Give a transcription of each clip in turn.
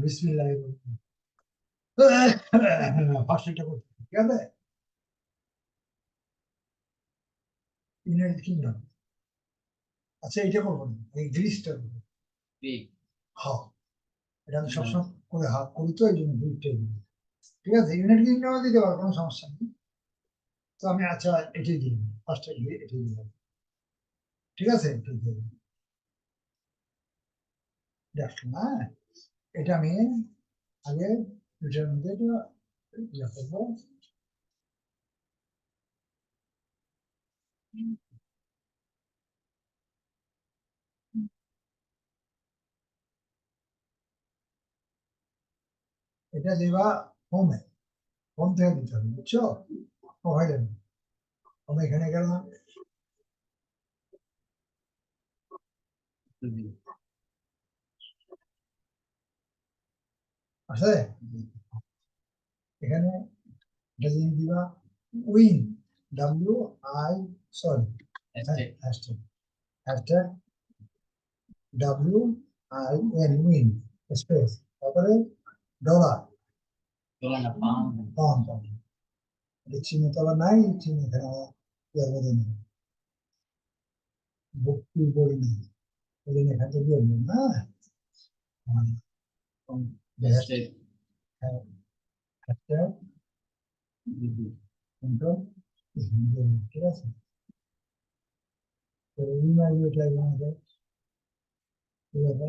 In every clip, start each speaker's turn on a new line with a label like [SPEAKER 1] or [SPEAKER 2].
[SPEAKER 1] বিসমিল্লাহ ফার্স্টটা করতে ঠিক আছে ইউনাইটেড কিংডম আচ্ছা এইটা করব না এই গ্রিসটা করব হ্যাঁ এটা আমি সবসময় করে হাত করি তো এই জন্য ঠিক আছে ইউনাইটেড কিংডমে দিতে পারব কোনো সমস্যা নেই তো আমি আচ্ছা এটাই দিই ফার্স্টে গিয়ে এটাই দিলাম ঠিক আছে এটাই দিয়ে দিলাম দেখো না এটা আমি আগে দুটার মধ্যে এটা ইয়ে করব এটা দেবা হোমে হোম থেকে দিতে হবে বুঝছ প্রোভাইডার হোম এখানে গেলাম আছে এখানে এটা দিবা win W I sorry hashtag hashtag W I N win space তারপরে ডলার পাউন্ড পাউন্ড এটা চিহ্ন তো আবার নাই ইয়ার মধ্যে নেই। ভক্তি বই নেই। জন্য এখান থেকে দিয়ে না। ঠিক আছে। তো ইমেল এটা আমাদের ঠিক আছে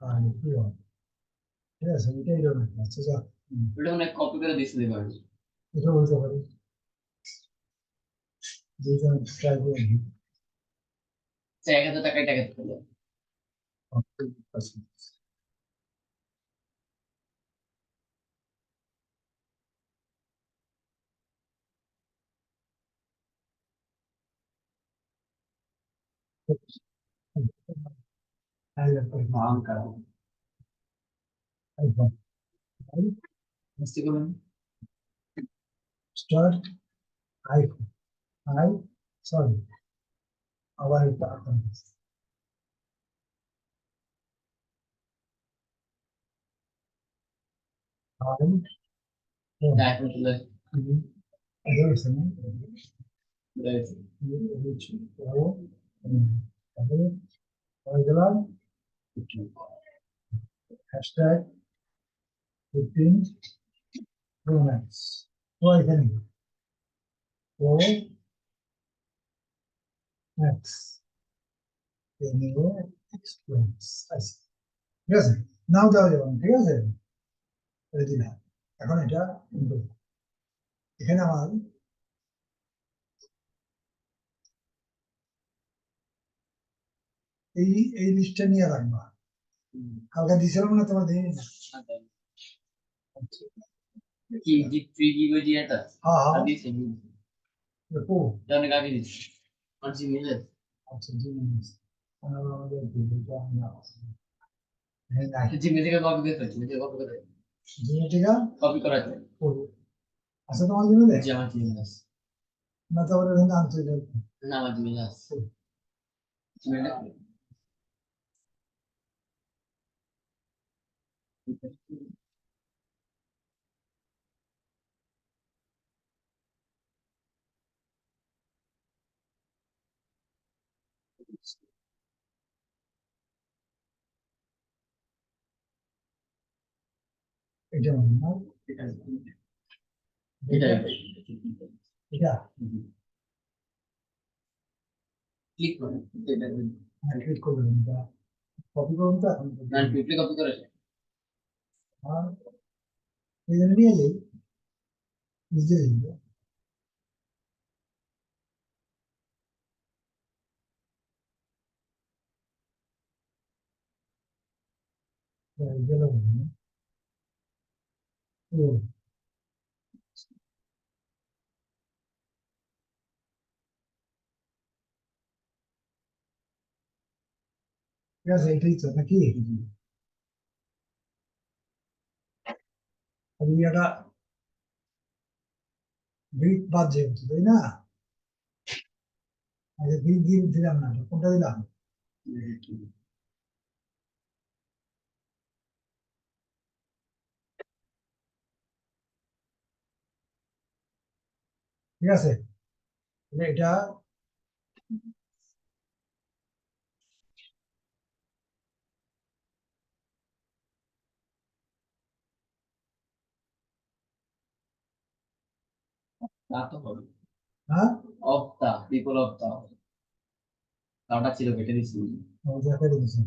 [SPEAKER 1] আর ইউ ঠিক আছে এটাই রকম আচ্ছা যা
[SPEAKER 2] ওটা মানে কপি করে দিতে পারবে
[SPEAKER 1] এটা বলতে পারি দুজন ট্রাই করে দিই
[SPEAKER 2] এক হাজার টাকায় টাকা দিতে হবে
[SPEAKER 1] আচ্ছা
[SPEAKER 2] মান কারণ মিষ্টি করবেন
[SPEAKER 1] start iPhone. I sorry. আবার এটা এখন I
[SPEAKER 2] এখন তুলে
[SPEAKER 1] এটা হচ্ছে না
[SPEAKER 2] রয়েছে
[SPEAKER 1] তারপরে হয়ে গেলাম হ্যাশট্যাগ ফিফটিন রোম্যান্স তো এখানে ও ম্যাক্স এক্সপিরিয়েন্স আচ্ছা ঠিক আছে নাও দেওয়া যাবে না, ঠিক আছে এটা দিলাম এখন এটা input। এখানে আমার এই এই লিস্টটা নিয়ে রাখবা। কালকে দিয়েছিলাম না তোমার দিন
[SPEAKER 2] কি জি ফ্রি কি দিয়ে এটা?
[SPEAKER 1] হ্যাঁ হ্যাঁ
[SPEAKER 2] দিছে?
[SPEAKER 1] দেখো
[SPEAKER 2] অনেক আগে দিচ্ছে পাঁচ মিলে
[SPEAKER 1] আচ্ছা জি মিনিস আমাদের ভিডিওটা আমরা হ্যাঁ না
[SPEAKER 2] জিমে থেকে কপি করা যায়।
[SPEAKER 1] আচ্ছা তোমার
[SPEAKER 2] জি আমার
[SPEAKER 1] না আনতে যাবে।
[SPEAKER 2] না আমার আছে
[SPEAKER 1] এটা হয়
[SPEAKER 2] এটা
[SPEAKER 1] এটা
[SPEAKER 2] এটা ক্লিক করুন এটা
[SPEAKER 1] ক্লিক করবেন এটা কপি করুন তো? এখন
[SPEAKER 2] পিপলি কপি করেছে।
[SPEAKER 1] আর এই জন্য নিয়ে যাই বুঝতে পারলি গেল ঠিক আছে এটাই তো নাকি আমি একটা ব্রিক বাদ যেহেতু তাই না? আগে ব্রিক দিয়ে দিলাম না, কোনটা দিলাম? ঠিক আছে? এটা
[SPEAKER 2] তা তো হবে।
[SPEAKER 1] হ্যাঁ?
[SPEAKER 2] অফতা বিপল অফতা ছিল কেটে দিছি।
[SPEAKER 1] দিয়েছে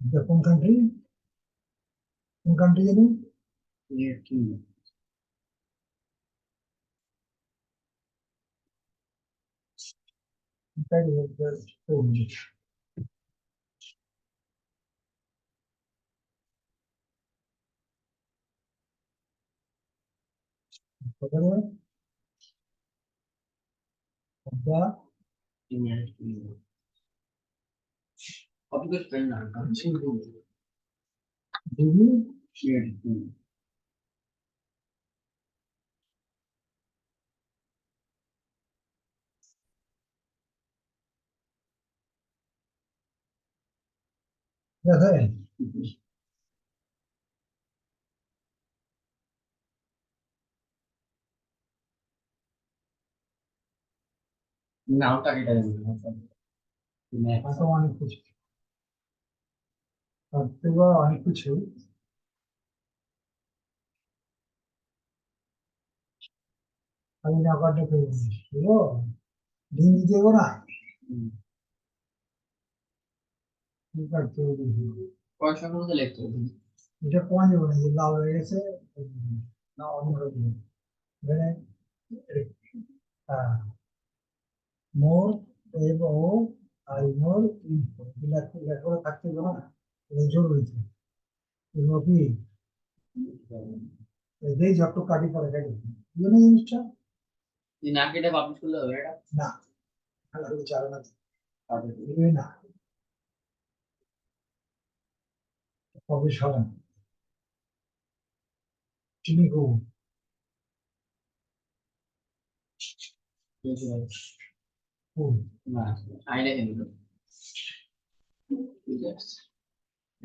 [SPEAKER 1] এটা কোন কান্ট্রি কোন কান্ট্রি জানি তাই বলতে হবে। তারপরে এটা
[SPEAKER 2] ইমেল কি কপি করে ফেল না কাছে
[SPEAKER 1] দিবি
[SPEAKER 2] শেয়ার কি
[SPEAKER 1] দেখে
[SPEAKER 2] নামটা কেটে দেবো
[SPEAKER 1] হয়তো অনেক কিছু। অনেক কিছু। আমি না কাটতে বুঝলো দিন দিতে হবে না? কি কাটতে হবে।
[SPEAKER 2] পয়সা করতে লিখতে হবে।
[SPEAKER 1] এটা কমা যাবে না? লাল হয়ে গেছে। না অন্য হয়ে মোর এবং আর মোর ইনফো লেখা লেখা থাকতে হবে না? জরুরি ছিল কি? যেই যত কাটি বুঝলো না জিনিসটা?
[SPEAKER 2] তুই না কেটে পাবলিশ করলে হবে এটা?
[SPEAKER 1] না। চালে না। চিনি গো
[SPEAKER 2] বুঝতে পারছি।
[SPEAKER 1] ফুল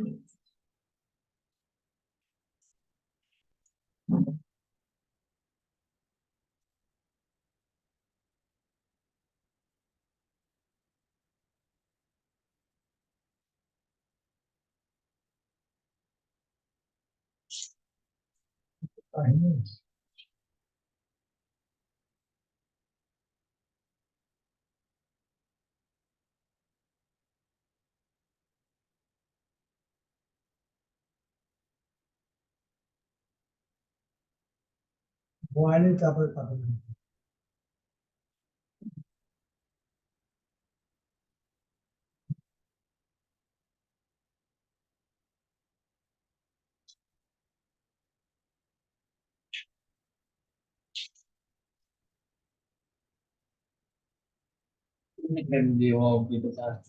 [SPEAKER 2] না আইডা কেন ঠিক আছে
[SPEAKER 1] কাহিনী মোবাইলে তারপরে পাঠাবেন
[SPEAKER 2] ভিডিও ভিডিও চার্জ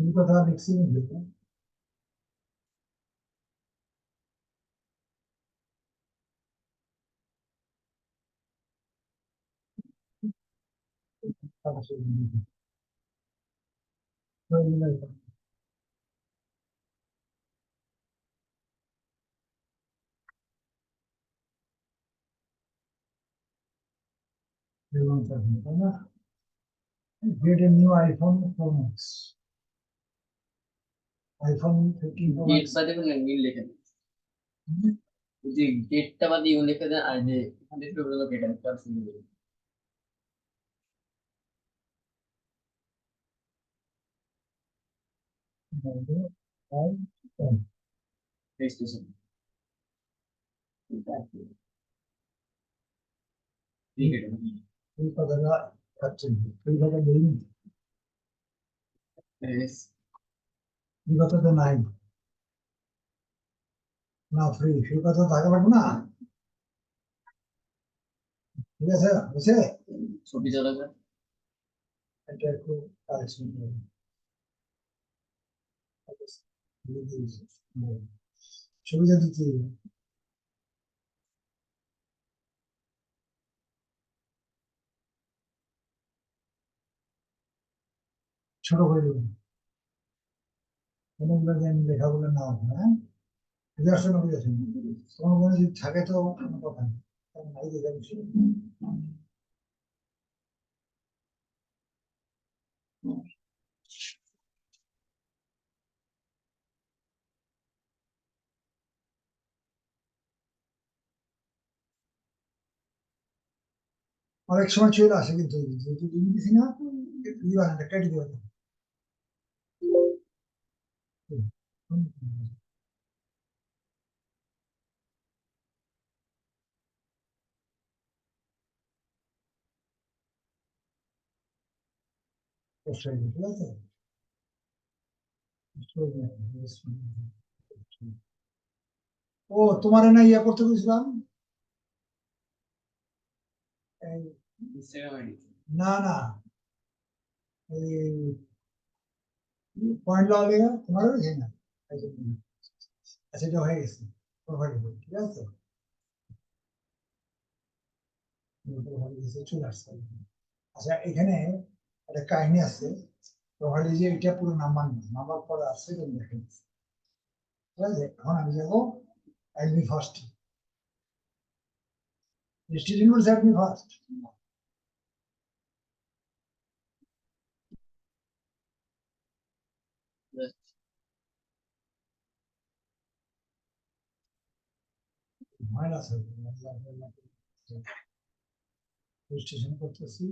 [SPEAKER 1] না তুমি কথা লিখছি নাকি? তারপরে ওই email টা। Everyone talking, তাই না? Get a new iPhone Pro Max. iPhone 15 Pro Max.
[SPEAKER 2] Net সাথে কোনো মিল লিখে যে গেটটা বাদ দিয়ে লিখে দেন আর যে এখান থেকে শুরু করল গেট একটা শুরু করল
[SPEAKER 1] W I N
[SPEAKER 2] রেজিস্ট্রেশন
[SPEAKER 1] এই কথাটা পাচ্ছেন এই কথা নেই কথা তো নাই। না ফ্রি সেই কথা থাকা পারব না। ঠিক আছে বুঝছে
[SPEAKER 2] ছবি চালাবে
[SPEAKER 1] এটা একটু কারেকশন দিতে ছোট করে দেবেন লেখাগুলো না হ্যাঁ বুঝে আসছো না বুঝে আসছো না? তোমার মনে যদি থাকে তো কোনো কথা নেই দেখা যাচ্ছে। অনেক সময় চলে আসে কিন্তু, যেহেতু তুমি দিছি না দিবা না কেটে দিবা। হুম, হুম। অবশ্যই, ঠিক আছে ও তোমার না ইয়া করতে গেছিলাম এই
[SPEAKER 2] ইনস্টাগ্রাম আইডি
[SPEAKER 1] না না এই পয়েন্ট লাগালে লেগা তোমার হয়েছে না এই জন্য। আচ্ছা এটা হয়ে গেছে। ঠিক আছে? আচ্ছা এখানে একটা কাহিনী আছে। যে এটা পুরো নাম্বার না নাম্বার পরে আসছে দেখেন ঠিক আছে? এখন আমি যাব অ্যাডমি ফার্স্ট ফার্স্ট মাইনাস রেজিস্ট্রেশন করতেছি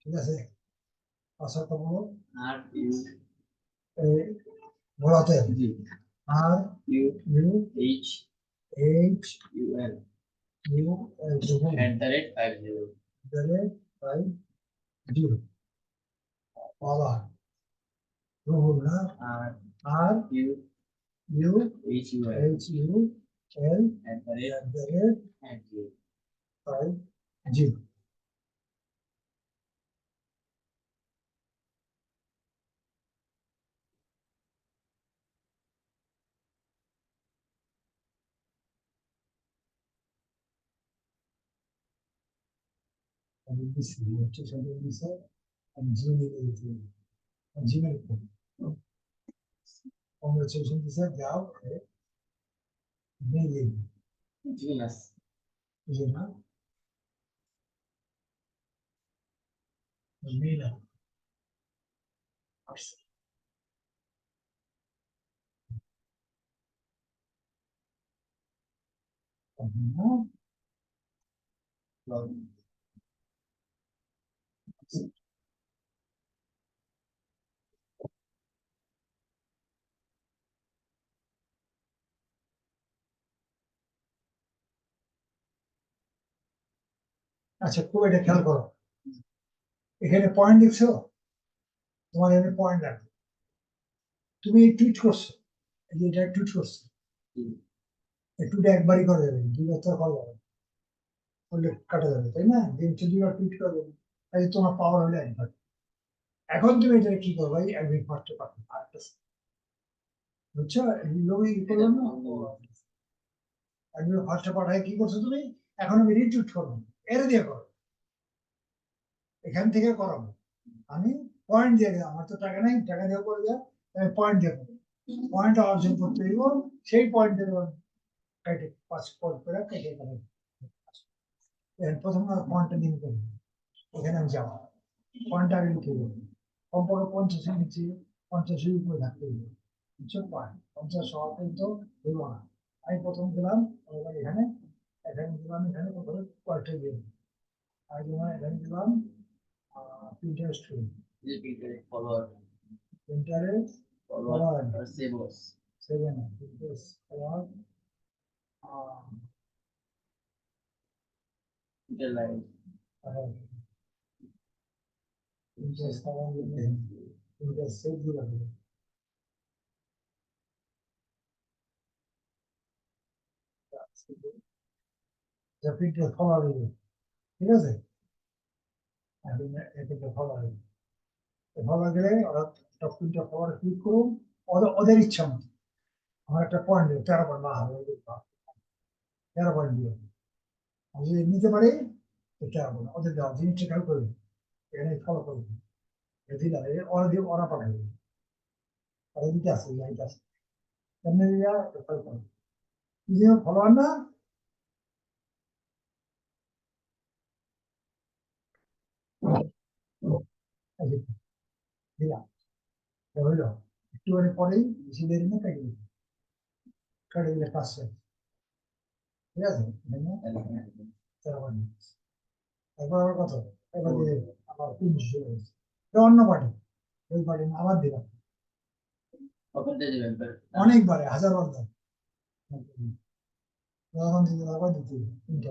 [SPEAKER 1] ঠিক আছে। পাসওয়ার্ডটা বলো।
[SPEAKER 2] আর
[SPEAKER 1] বলাতে। R
[SPEAKER 2] U H
[SPEAKER 1] H
[SPEAKER 2] U L.
[SPEAKER 1] U L
[SPEAKER 2] at the rate five zero
[SPEAKER 1] Dole five zero আবার রুহুল না
[SPEAKER 2] আর
[SPEAKER 1] R
[SPEAKER 2] U
[SPEAKER 1] U
[SPEAKER 2] H U L
[SPEAKER 1] H U L
[SPEAKER 2] at the rate
[SPEAKER 1] at the rate
[SPEAKER 2] five zero
[SPEAKER 1] five zero আমি দিছি হচ্ছে সবাই দিছে আমি Gmail দিয়েছি Gmail congratulation দিছে যাও মেইল
[SPEAKER 2] জিনাস
[SPEAKER 1] বুঝে না মেইল আচ্ছা খুব এটা খেয়াল করো। এখানে পয়েন্ট দেখছ তোমার এখানে পয়েন্ট রাখবে তুমি টুইট করছ। এটা টুইট করছ। একটুটা একবারই করা যাবে দুইবার তো করা যাবে করলে কাটা যাবে তাই না? দিনটা দুইবার টুইট করা যাবে তাই তোমার পাওয়ার হলে একবার। এখন তুমি এটা কি করবে এই অ্যাডমিট ফার্স্টে পাঠাবে আরেকটা বুঝছ? লোকই করল না? অ্যাডমিট ফার্স্টে পাঠায় কি করছ তুমি? এখন আমি রিটুইট করব। এর দিয়ে করো। এখান থেকে করাবো আমি পয়েন্ট দিয়ে দেবো আমার তো টাকা নেই, টাকা দেওয়া করে দেওয়া আমি পয়েন্ট দিয়ে দেবো পয়েন্ট অর্জন করতে দিব। সেই পয়েন্ট দেবো কেটে পয়েন্ট করে কেটে করে প্রথম পয়েন্টটা নিয়ে করব এখানে আমি যাব। পয়েন্টটা আগে লিখে দেবো। কমপক্ষে পঞ্চাশের নিচে পঞ্চাশের উপরে থাকতে হবে। পয়েন্ট পঞ্চাশ হওয়া পর্যন্ত হইব না। আমি প্রথম গেলাম এখানে এখানে দিলাম এখানে তারপরে কয়েকটা দিয়ে দিলাম। আর যেমন এখানে দিলাম printer student
[SPEAKER 2] This people follower,
[SPEAKER 1] প্রিন্টারে
[SPEAKER 2] follower,
[SPEAKER 1] follower
[SPEAKER 2] or savers.
[SPEAKER 1] Seven printer follower
[SPEAKER 2] Twitter live.
[SPEAKER 1] Printer follower printer save দিলাম প্রিন্টার ফলোয়ার ঠিক আছে? প্রিন্টার ফলোয়ার ফলোয়ার গেলে ওরা টপ প্রিন্টার ফলোয়ার ক্লিক করুন ওদের ইচ্ছা মতো। আমার একটা পয়েন্ট দেবে তেরো পয়েন্ট না হবে তেরো পয়েন্ট দিও আমি যদি নিতে পারি, তো তেরো পয়েন্ট ওদের দেওয়া জিনিসটা খেয়াল করবে। এখানে ফলো করবে। দিলাম ওরা দিয়ে ওরা পাঠাবে। ওরা দিতে আসবে লাইট আসবে ফলো করবে না এই যে, দিলাম হইল একটুখানি পরেই বেশি দেরি না কেটে দিবে কেটে দিলে কাজ শেষ। ঠিক আছে? তারপর আবার কত এবার দিয়ে আবার তিনশো চলে গেছে। অন্য পার্টি। ওই পার্টি আবার দিলাম. অনেকবারে হাজার বার দাম তখন দিতে তিনটা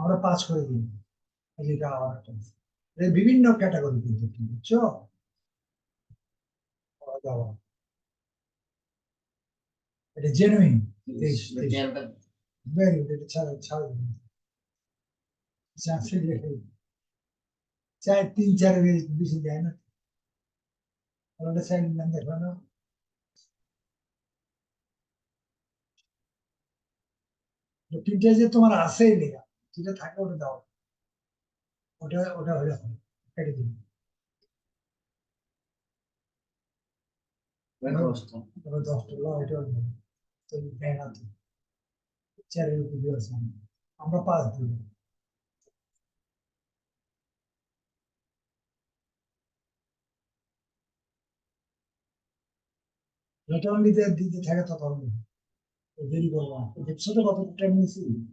[SPEAKER 1] আমরা পাঁচ করে দিই। এটা এর বিভিন্ন ক্যাটাগরি কিন্তু কি বুঝছ। এটা জেনুইন ভেরি গুড এটা ছাড়া ছাড়া। রেখে চার তিন চার বেশি দেয় না। ওটা সাইড নাম দেখো না। তিনটে যে তোমার আছেই লেখা যেটা থাকে ওটা দাও। ওটা ওটা হলে হবে। কেটে দিন। দশটা। এটা তো চারের উপরে আছে। আমরা পাঁচ দিই যখন দিতে দিতে থাকে তখন তো দেরি করব না। কত টাইম নিয়েছি এবার চাই নিয়েছি দুই দেখ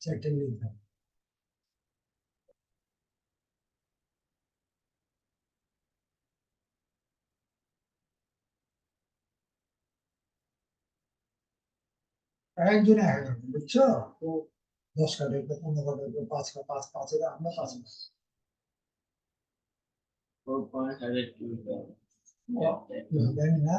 [SPEAKER 1] চারটে লিখতে একজন এক একজন বুঝছ তো দশ কাটে পনেরো কাটে পাঁচ কাটে পাঁচ পাঁচ এর আমরা পাঁচ না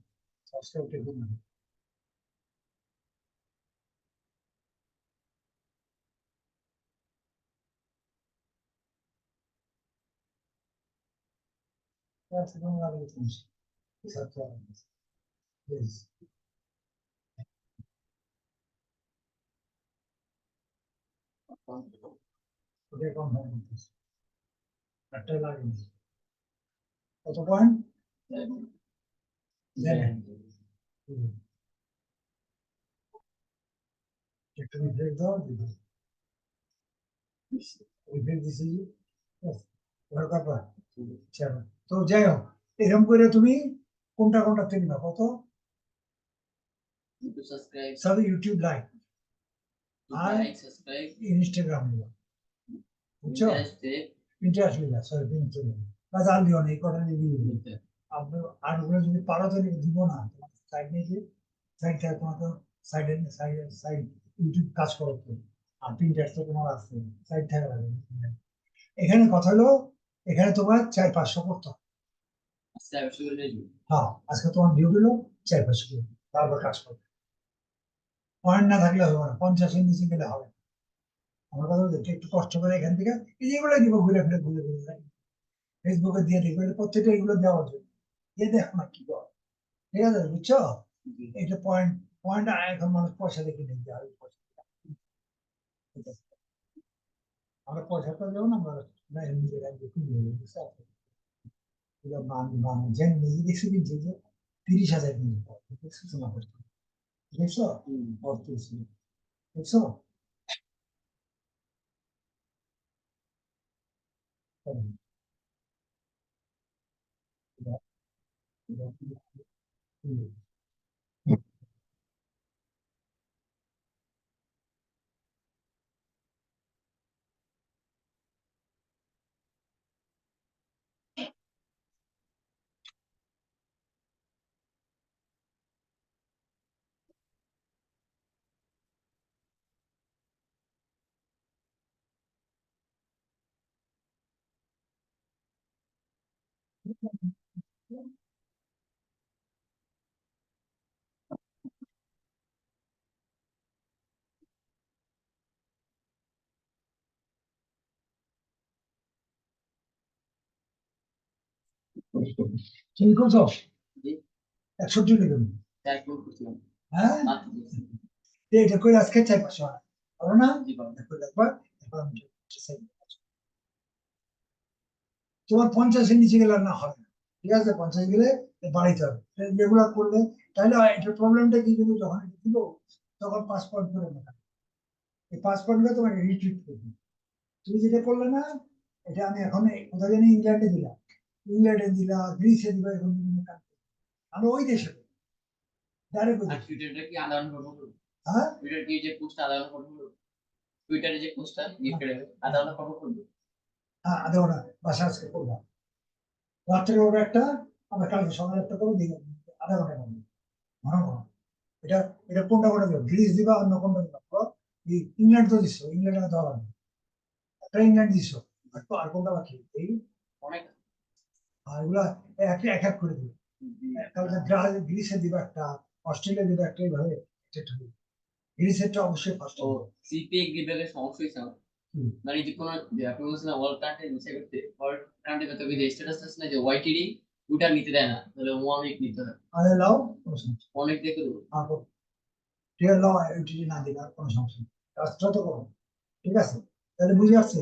[SPEAKER 1] Sosyal tedirgin. That's another thing. Yes. yes. Today come home with this. At the line. What's the point? একটা রিফ্লেক্ট দাও দিদি রিফ্লেক্ট দিছি ওর কাপড় চলো তো যাই হোক এরকম করে তুমি কোনটা কোনটা তৈরি না কত সাথে ইউটিউব
[SPEAKER 2] like, subscribe,
[SPEAKER 1] ইনস্টাগ্রাম দিবা বুঝছ ইন্টারেস্ট দিবা সরি ইনস্টাগ্রাম বা জাল দিও না এই কটা নিয়ে আর ওগুলো যদি পারো তো দিব না। সাইড নিয়ে যে সাইড থাকে তোমাকে সাইডে সাইড সাইড ইউটিউব কাজ করো তো। আর তো তোমার আছে। সাইড থাকে এখানে কথা হলো এখানে তোমার চার পাঁচশো করতে হবে। হ্যাঁ আজকে তোমার ভিউ দিলো চার পাঁচশো করে। তারপর কাজ করবে পয়েন্ট না থাকলে হবে না। পঞ্চাশের নিচে গেলে হবে আমার কথা হচ্ছে একটু কষ্ট করে এখান থেকে এই যে এগুলো দিব ঘুরে ফিরে ঘুরে ঘুরে। ফেসবুকে দিয়ে দেখবে প্রত্যেকটা এগুলো দেওয়ার জন্য দিয়ে দেখো না কি করে ঠিক আছে বুঝছ। এটা পয়েন্ট পয়েন্ট এখন মানুষ পয়সা দেখে ঠিক আছে। আমরা পয়সা তো আমরা না? এটা মান মান যেন নিজে দেখছি কিনছে যে তিরিশ হাজার কিনছে দেখছ করতে দেখছ অর্থ দেখছ হুম। এটা- এটা- হুম। তুমি করছ। একষট্টি
[SPEAKER 2] কোড
[SPEAKER 1] হ্যাঁ এটা করে আজকে? চার পাঁচশো টাকা না। তোমার পঞ্চাশের নিচে গেলে আর না হবে না। ঠিক আছে? পঞ্চাশ গেলে বাড়িতে হবে। রেগুলার করলে তাহলে এটার প্রবলেমটা কি? কিন্তু যখন দিল তখন পাঁচ পয়েন্ট করে নেবে। এই পাঁচ পয়েন্টটা তোমার রিট্রিট করবে তুমি যেটা করলে না এটা আমি এখন কোথায় জানি? ইংল্যান্ডে দিলাম। ইংল্যান্ডে দিলা গ্রিসে দিবা এখন বিভিন্ন country। আমরা ওই দেশে
[SPEAKER 2] আর টুইটারটা কি আদান প্রদান করব?
[SPEAKER 1] হ্যাঁ?
[SPEAKER 2] টুইটার কি যে পোস্ট আদান প্রদান করব? টুইটারে যে পোস্টটা করে আদান প্রদান করব?
[SPEAKER 1] হ্যাঁ আধা ঘণ্টা বাসা আজকে করলাম। রাত্রে ওরা একটা আমরা কালকে সকালে একটা করে দিই আধা ঘণ্টা করব। ঘন ঘন এটা এটা কোনটা কোনটা দেবো? গ্রিস দিবা অন্য কোনটা দিবা? ইংল্যান্ড তো দিচ্ছ ইংল্যান্ডে দেওয়া লাগবে একটা ইংল্যান্ড আর আর কোনটা বাকি? এই
[SPEAKER 2] অনেক
[SPEAKER 1] আর এগুলা এক এক এক করে দিবে। কালকে গ্রা- গ্রিসে দিবা একটা অস্ট্রেলিয়া দিবা একটা এইভাবে একটা দিবে। গ্রিসেরটা অবশ্যই ফার্স্ট
[SPEAKER 2] ও সিপিএ গ্রিডের সমস্যা হয়েছে। মানে যে কোনো আপনি বলছিলেন ওয়ার্ল্ড কান্ট্রি নিচে করতে ওয়ার্ল্ড কান্ট্রি ওই যে স্ট্যাটাস আছে না যে ওয়াইটিডি ওটা নিতে দেয় না তাহলে ওয়ান উইক নিতে হয়
[SPEAKER 1] আর লাও
[SPEAKER 2] অনেক দেখে দেবো
[SPEAKER 1] আর। ঠিক আছে লাও এটি না দিলে আর কোনো সমস্যা নেই। কাজটা তো করো ঠিক আছে? তাহলে বুঝে আসছে?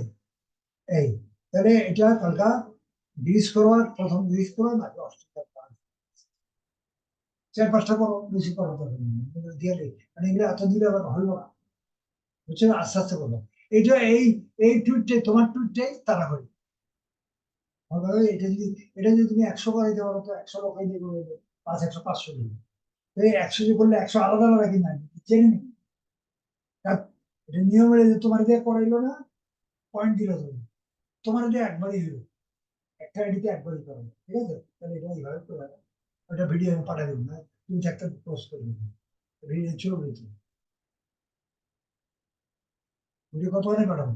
[SPEAKER 1] এই তাহলে এটা কালকা আর প্রথম করো না অস্ট্রেলিয়া চার পাঁচটা করো বেশি করো। দিয়ে মানে এগুলো এত দিলে আবার হইব না। বুঝছ আস্তে আস্তে করব। এইটা এই এই টুইটে তোমার টুইটটাই তারা হবে এটা যদি এটা যদি তুমি একশো করে দিতে পারো, তো একশো লোকাই দিয়ে করে দেবে। পাঁচ একশো, পাঁচশো দিবে। তো এই একশো যে করলে একশো আলাদা আলাদা কিনা নিই? তা- এটা নিয়মের তোমার দিয়ে করাইলো না পয়েন্ট দিল তুমি। তোমার এটা একবারই হলো একটা আইডিতে ঠিক আছে? তাহলে এটা এইভাবে করে ওটা ভিডিও আমি পাঠাই দেবো না তুমি একটা পোস্ট করে দেবে। ভিডিও চলবে ভিডিও কত অনেক পাঠাবো?